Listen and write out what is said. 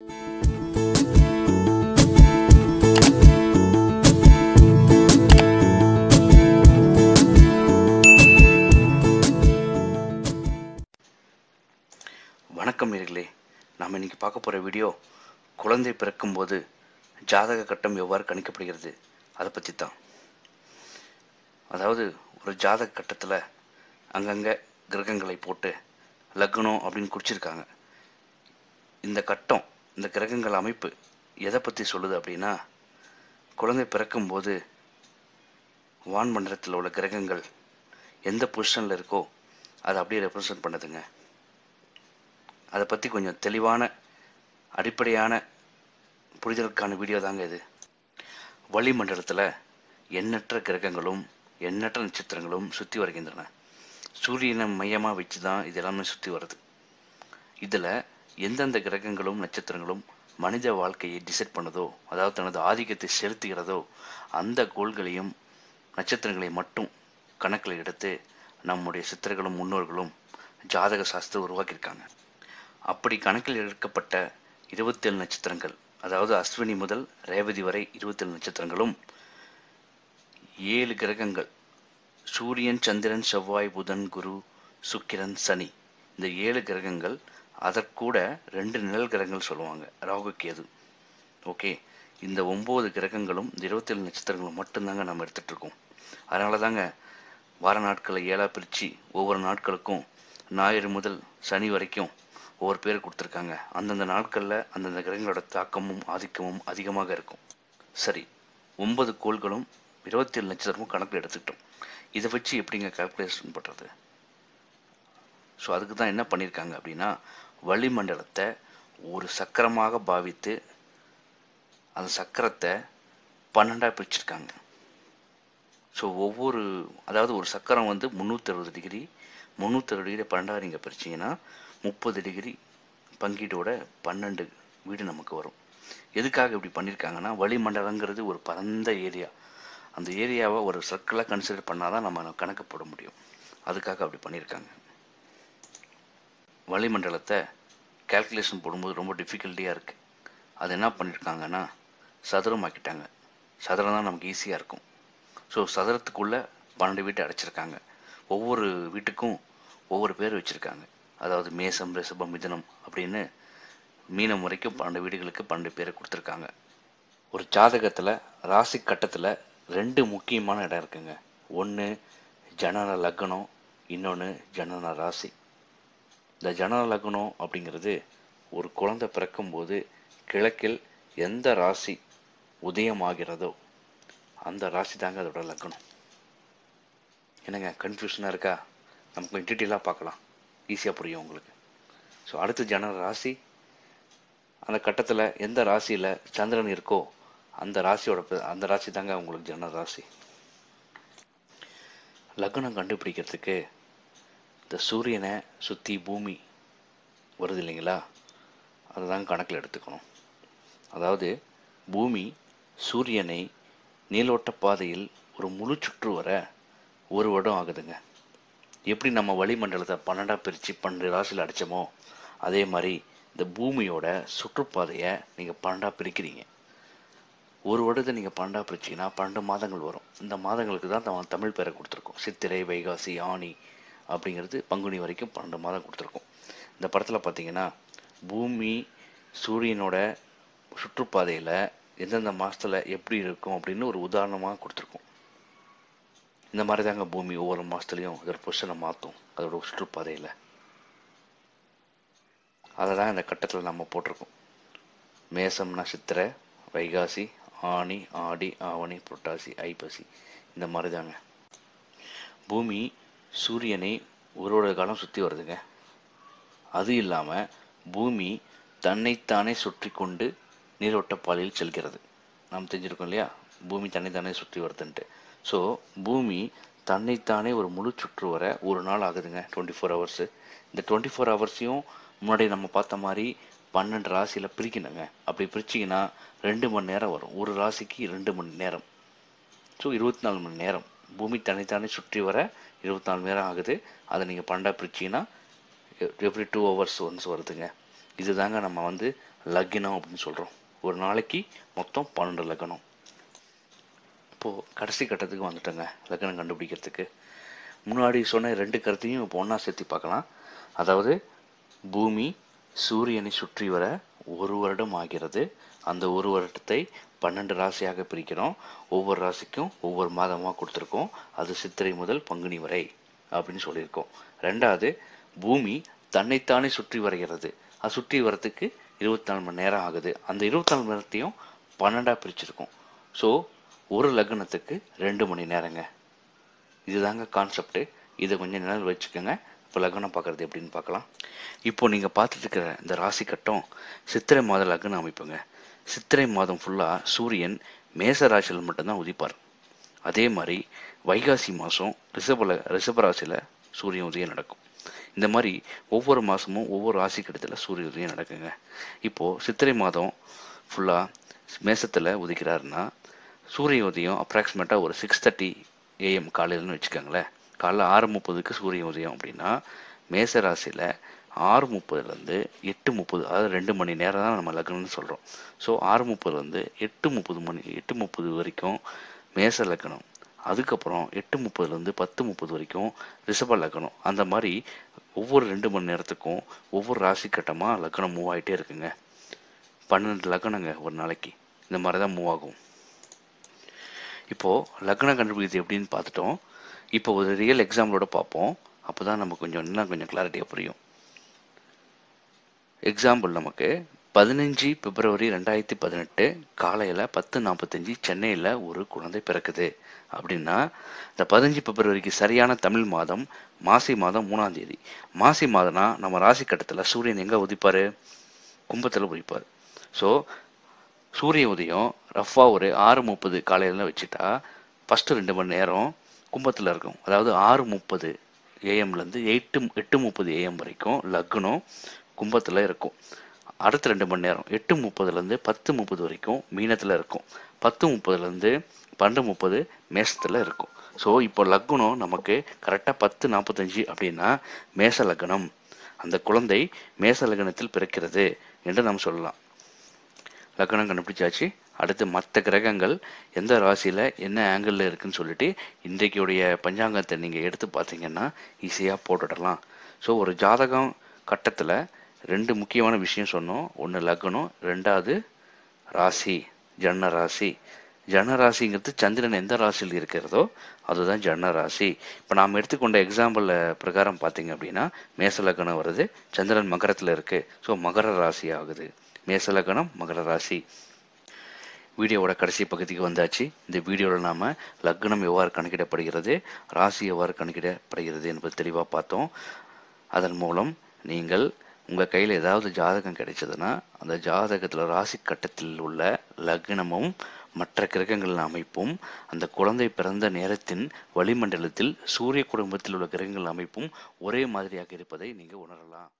வணக்கம் நேர்களே. நாம் இன்னைக்கு பார்க்க போகிற வீடியோ குழந்தை பிறக்கும்போது ஜாதக கட்டம் எவ்வாறு கணிக்கப்படுகிறது? அதை பற்றி தான் அதாவது ஒரு ஜாதக கட்டத்தில் அங்கங்கே கிரகங்களை போட்டு லக்னம் அப்படின்னு குறிச்சிருக்காங்க. இந்த கட்டம் இந்த கிரகங்கள் அமைப்பு எதை பற்றி சொல்லுது அப்படின்னா குழந்தை பிறக்கும்போது வான்மண்டலத்தில் உள்ள கிரகங்கள் எந்த பொசிஷனில் இருக்கோ அதை அப்படியே ரெப்ரசன்ட் பண்ணுதுங்க. அதை பற்றி கொஞ்சம் தெளிவான அடிப்படையான புரிதலுக்கான வீடியோ தாங்க இது. வளிமண்டலத்தில் எண்ணற்ற கிரகங்களும் எண்ணற்ற நட்சத்திரங்களும் சுற்றி வருகின்றன. சூரியனை மையமாக வச்சு தான் இது எல்லாமே சுற்றி வருது. இதில் எந்தெந்த கிரகங்களும் நட்சத்திரங்களும் மனித வாழ்க்கையை டிசைட் பண்ணுதோ அதாவது தனது ஆதிக்கத்தை செலுத்துகிறதோ அந்த கோள்களையும் நட்சத்திரங்களை மட்டும் கணக்கில் எடுத்து நம்முடைய சித்தர்களும் முன்னோர்களும் ஜாதக சாஸ்திரம் உருவாக்கியிருக்காங்க. அப்படி கணக்கில் எடுக்கப்பட்ட இருபத்தேழு நட்சத்திரங்கள் அதாவது அஸ்வினி முதல் ரேவதி வரை இருபத்தேழு நட்சத்திரங்களும் ஏழு கிரகங்கள் சூரியன் சந்திரன் செவ்வாய் புதன் குரு சுக்கிரன் சனி இந்த ஏழு கிரகங்கள் அதற்கூட ரெண்டு நிழல் கிரகங்கள் சொல்லுவாங்க. ராகு கேது. ஓகே இந்த ஒம்பது கிரகங்களும் இந்த இருபத்தேழு நட்சத்திரங்களும் மட்டும்தாங்க நம்ம எடுத்துட்டு இருக்கோம். அதனால தாங்க வார நாட்களை ஏழா பிரித்து ஒவ்வொரு நாட்களுக்கும் ஞாயிறு முதல் சனி வரைக்கும் ஒவ்வொரு பேர் கொடுத்துருக்காங்க. அந்தந்த நாட்களில் அந்தந்த கிரகங்களோட தாக்கமும் ஆதிக்கமும் அதிகமாக இருக்கும். சரி. ஒன்பது கோள்களும் இருபத்தேழு நட்சத்திரமும் கணக்கில் எடுத்துக்கிட்டோம். இதை வச்சு எப்படிங்க கால்குலேஷன் பண்ணுறது ஸோ அதுக்கு தான் என்ன பண்ணியிருக்காங்க அப்படின்னா வளிமண்டலத்தை ஒரு சக்கரமாக பாவித்து அந்த சக்கரத்தை பன்னெண்டாக பிரிச்சிருக்காங்க. ஸோ ஒவ்வொரு அதாவது ஒரு சக்கரம் வந்து முந்நூற்றி அறுபது டிகிரி முந்நூற்றி அறுபது டிகிரி பன்னெண்டாக நீங்கள் பிரிச்சிங்கன்னா முப்பது டிகிரி பங்கீட்டோட பன்னெண்டு வீடு நமக்கு வரும். எதுக்காக இப்படி பண்ணியிருக்காங்கன்னா வளிமண்டலங்கிறது ஒரு பரந்த ஏரியா. அந்த ஏரியாவை ஒரு சர்க்கிளாக கன்சிடர் பண்ணால் தான் நம்ம கணக்கு போட முடியும். அதுக்காக அப்படி பண்ணியிருக்காங்க வளிமண்டலத்தை கேல்குலேஷன் போடும்போது ரொம்ப டிஃபிகல்ட்டியாக இருக்குது அது என்ன பண்ணியிருக்காங்கன்னா சதுரமாக்கிட்டாங்க. சதுரம் தான் நமக்கு ஈஸியாக இருக்கும். ஸோ சதுரத்துக்குள்ளே பன்னெண்டு வீட்டை அடைச்சிருக்காங்க. ஒவ்வொரு வீட்டுக்கும் ஒவ்வொரு பேர் வச்சுருக்காங்க. அதாவது மேசம் ரிஷபம் மிதனம் அப்படின்னு மீனம் வரைக்கும் பன்னெண்டு வீடுகளுக்கு பன்னெண்டு பேரை கொடுத்துருக்காங்க. ஒரு ஜாதகத்தில் ராசி கட்டத்தில் ரெண்டு முக்கியமான இடம் இருக்குங்க. ஒன்று ஜனன லக்னம் இன்னொன்று ஜனன ராசி. இந்த ஜன லக்னம் அப்படிங்கிறது ஒரு குழந்தை பிறக்கும்போது கிழக்கில் எந்த ராசி உதயமாகிறதோ அந்த ராசி தாங்க அதோட லக்னம். என்னங்க கன்ஃபியூஷனாக இருக்கா? நமக்கு கொஞ்சம் டீட்டெயிலாக பார்க்கலாம். ஈஸியாக புரியும் உங்களுக்கு. ஸோ அடுத்து ஜன ராசி. அந்த கட்டத்தில் எந்த ராசியில் சந்திரன் இருக்கோ அந்த ராசியோட அந்த ராசி தாங்க உங்களுக்கு ஜன ராசி. லக்னம் கண்டுபிடிக்கிறதுக்கு இந்த சூரியனை சுற்றி பூமி வருது இல்லைங்களா? அதுதாங்க கணக்கில் எடுத்துக்கணும். அதாவது பூமி சூரியனை நீளோட்ட பாதையில் ஒரு முழு சுற்று வர ஒரு வருடம் ஆகுதுங்க. எப்படி நம்ம வளிமண்டலத்தை பன்னெண்டாக பிரித்து பன்னெண்டு ராசியில் அடித்தோமோ அதே மாதிரி இந்த பூமியோட சுற்றுப்பாதையை நீங்கள் பன்னெண்டாக பிரிக்கிறீங்க. ஒரு வருடத்தை நீங்கள் பன்னெண்டாக பிரிச்சிங்கன்னா பன்னெண்டு மாதங்கள் வரும். இந்த மாதங்களுக்கு தான் தமிழ் பேரை கொடுத்துருக்கோம். சித்திரை வைகாசி ஆணி அப்படிங்கிறது பங்குனி வரைக்கும் பன்னெண்டு மாதம் கொடுத்துருக்கோம். இந்த படத்தில் பார்த்தீங்கன்னா பூமி சூரியனோட சுற்றுப்பாதையில் எந்தெந்த மாதத்தில் எப்படி இருக்கும் அப்படின்னு ஒரு உதாரணமாக கொடுத்துருக்கோம். இந்த மாதிரி தாங்க பூமி ஒவ்வொரு மாதத்துலேயும் அதோட பொசிஷனை மாற்றும் அதோட சுற்றுப்பாதையில். அதை தான் இந்த கட்டத்தில் நம்ம போட்டிருக்கோம். மேசம்னா சித்திரை வைகாசி ஆனி ஆடி ஆவணி புரட்டாசி ஐப்பசி. இந்த மாதிரி தாங்க பூமி சூரியனை ஒரு காலம் சுற்றி வருதுங்க. அது இல்லாமல் பூமி தன்னைத்தானே சுற்றி கொண்டு நீரோட்ட பாலியில் செல்கிறது. நாம் தெரிஞ்சிருக்கோம் இல்லையா? பூமி தன்னைத்தானே சுற்றி வருதுன்ட்டு. ஸோ பூமி தன்னைத்தானே ஒரு முழு சுற்று வர ஒரு நாள் ஆகுதுங்க டுவெண்ட்டி ஃபோர் ஹவர்ஸு இந்த டுவெண்ட்டி ஃபோர் ஹவர்ஸையும் முன்னாடி நம்ம பார்த்த மாதிரி பன்னெண்டு ராசியில் பிரிக்கணுங்க. அப்படி பிரிச்சிங்கன்னா ரெண்டு மணி நேரம் வரும். ஒரு ராசிக்கு ரெண்டு மணி நேரம். ஸோ இருபத்தி நாலு மணி நேரம். பூமி தனித்தானே சுற்றி வர இருபத்தி நாலு மணி நேரம் ஆகுது. அதை நீங்கள் பன்னெண்டாக பிரிச்சிங்கன்னா எவ்ரி டூ ஹவர்ஸ் ஒன்ஸ் வருதுங்க. இதுதாங்க நம்ம வந்து லக்னம் அப்படின்னு சொல்கிறோம் ஒரு நாளைக்கு மொத்தம் பன்னெண்டு லக்னம் இப்போது கடைசி கட்டத்துக்கு வந்துட்டோங்க லக்னம் கண்டுபிடிக்கிறதுக்கு. முன்னாடி சொன்ன ரெண்டு கருத்தையும் இப்போ ஒன்றா சேர்த்து பார்க்கலாம். அதாவது பூமி சூரியனை சுற்றி வர ஒரு வருடம் ஆகிறது. அந்த ஒரு வருடத்தை பன்னெண்டு ராசியாக பிரிக்கிறோம். ஒவ்வொரு ராசிக்கும் ஒவ்வொரு மாதமாக கொடுத்துருக்கோம். அது சித்திரை முதல் பங்குனி வரை அப்படின்னு சொல்லியிருக்கோம். ரெண்டாவது பூமி தன்னைத்தானே சுற்றி வருகிறது. அது சுற்றி வரத்துக்கு இருபத்தி நாலு மணி நேரம் ஆகுது. அந்த இருபத்தி நாலு மணி நேரத்தையும் பன்னெண்டாக பிரிச்சிருக்கோம். ஸோ ஒரு லக்னத்துக்கு ரெண்டு மணி நேரங்க. இதுதாங்க கான்செப்ட் இதை கொஞ்சம் நினைவு வச்சுக்கோங்க. இப்போ லக்னம் பார்க்குறது எப்படின்னு பார்க்கலாம். இப்போ நீங்கள் பார்த்துட்டு இருக்கிற இந்த ராசி கட்டம் சித்திரை மாத லக்ன அமைப்புங்க. சித்திரை மாதம் ஃபுல்லாக சூரியன் மேச ராசியில் மட்டும்தான் உதிப்பார். அதே மாதிரி வைகாசி மாதம் ரிஷபல ரிஷப ராசியில் சூரியன் உதயம் நடக்கும். இந்த மாதிரி ஒவ்வொரு மாதமும் ஒவ்வொரு ராசி கட்டத்தில் சூரிய உதயம் நடக்குங்க. இப்போது சித்திரை மாதம் ஃபுல்லாக மேசத்தில் உதிக்கிறாருன்னா சூரிய உதயம் அப்ராக்சிமேட்டாக ஒரு சிக்ஸ் தேர்ட்டி ஏஎம் காலையில்னு வச்சுக்கோங்களேன். காலைல ஆறு முப்பதுக்கு சூரிய உதயம் அப்படின்னா மேச ராசியில் ஆறு முப்பதுலேருந்து எட்டு முப்பது அதாவது ரெண்டு மணி நேரம் தான் நம்ம லக்னம்னு சொல்கிறோம் ஸோ ஆறு முப்பதுலேருந்து எட்டு முப்பது மணி எட்டு முப்பது வரைக்கும் மேச லக்னம். அதுக்கப்புறம் எட்டு முப்பதுலேருந்து பத்து முப்பது வரைக்கும் ரிஷப லக்னம். அந்த மாதிரி ஒவ்வொரு ரெண்டு மணி நேரத்துக்கும் ஒவ்வொரு ராசி கட்டமாக லக்னம் மூவ் ஆகிட்டே இருக்குங்க. பன்னெண்டு லக்னங்க ஒரு நாளைக்கு. இந்த மாதிரி தான் மூவ் ஆகும். இப்போது லக்னம் கண்டுபிடிக்கிறது எப்படின்னு பார்த்துட்டோம். இப்போ ஒரு ரியல் எக்ஸாம்பிளோட பார்ப்போம். அப்போ தான் நமக்கு கொஞ்சம் இன்னும் கொஞ்சம் கிளாரிட்டியாக புரியும். எக்ஸாம்பிள் நமக்கு பதினஞ்சு பிப்ரவரி ரெண்டாயிரத்தி பதினெட்டு காலையில் பத்து நாற்பத்தஞ்சு சென்னையில் ஒரு குழந்தை பிறக்குது. அப்படின்னா இந்த பதினஞ்சு பிப்ரவரிக்கு சரியான தமிழ் மாதம் மாசி மாதம் மூணாம் தேதி. மாசி மாதம்னா நம்ம ராசி கட்டத்தில் சூரியன் எங்கே உதிப்பார்? கும்பத்தில் உதிப்பார். ஸோ சூரிய உதயம் ரஃபாக ஒரு ஆறு முப்பது காலையில் வச்சுட்டா ஃபஸ்ட்டு ரெண்டு மணி நேரம் கும்பத்தில் இருக்கும். அதாவது ஆறு முப்பது ஏஎம்லேருந்து எட்டு எட்டு முப்பது ஏஎம் வரைக்கும் லக்னம் கும்பத்தில் இருக்கும். அடுத்த ரெண்டு மணி நேரம். எட்டு முப்பதுலேருந்து பத்து முப்பது வரைக்கும் மீனத்தில் இருக்கும். பத்து முப்பதுலேருந்து பன்னெண்டு முப்பது மேசத்தில் இருக்கும். ஸோ இப்போ லக்னம் நமக்கு கரெக்டாக பத்து நாற்பத்தஞ்சு அப்படின்னா மேச லக்னம். அந்த குழந்தை மேச லக்னத்தில் பிறக்கிறது என்று நாம் சொல்லலாம். லக்னம் கண்டுபிடிச்சாச்சு. அடுத்து மற்ற கிரகங்கள் எந்த ராசியில் என்ன ஆங்கிளில் இருக்குன்னு சொல்லிட்டு இன்றைக்குடைய பஞ்சாங்கத்தை நீங்கள் எடுத்து பார்த்தீங்கன்னா ஈஸியாக போட்டுடலாம். ஸோ ஒரு ஜாதகம் கட்டத்தில் ரெண்டு முக்கியமான விஷயம் சொன்னோம். ஒன்று லக்னம் ரெண்டாவது ராசி ஜன்ன ராசி. ஜன ராசிங்கிறது சந்திரன் எந்த ராசியில் இருக்கிறதோ அதுதான் ஜன்ன ராசி. இப்போ நாம் எடுத்துக்கொண்ட எக்ஸாம்பிள் பிரகாரம் பார்த்தீங்க அப்படின்னா மேச லக்னம் வருது. சந்திரன் மகரத்தில் இருக்குது ஸோ மகர ராசி ஆகுது. மேச லக்னம் மகர ராசி. வீடியோவோட கடைசி பகுதிக்கு வந்தாச்சு. இந்த வீடியோவில் நாம் லக்னம் எவ்வாறு கணக்கிடப்படுகிறது ராசி எவ்வாறு கணக்கிடப்படுகிறது என்பது தெளிவாக பார்த்தோம். அதன் மூலம் நீங்கள் உங்கள் கையில் ஏதாவது ஜாதகம் கிடைச்சதுன்னா அந்த ஜாதகத்தில் ராசி கட்டத்தில் உள்ள லக்னமும் மற்ற கிரகங்களின் அமைப்பும் அந்த குழந்தை பிறந்த நேரத்தின் வளிமண்டலத்தில் சூரிய குடும்பத்தில் உள்ள கிரகங்கள் அமைப்பும் ஒரே மாதிரியாக இருப்பதை நீங்கள் உணரலாம்.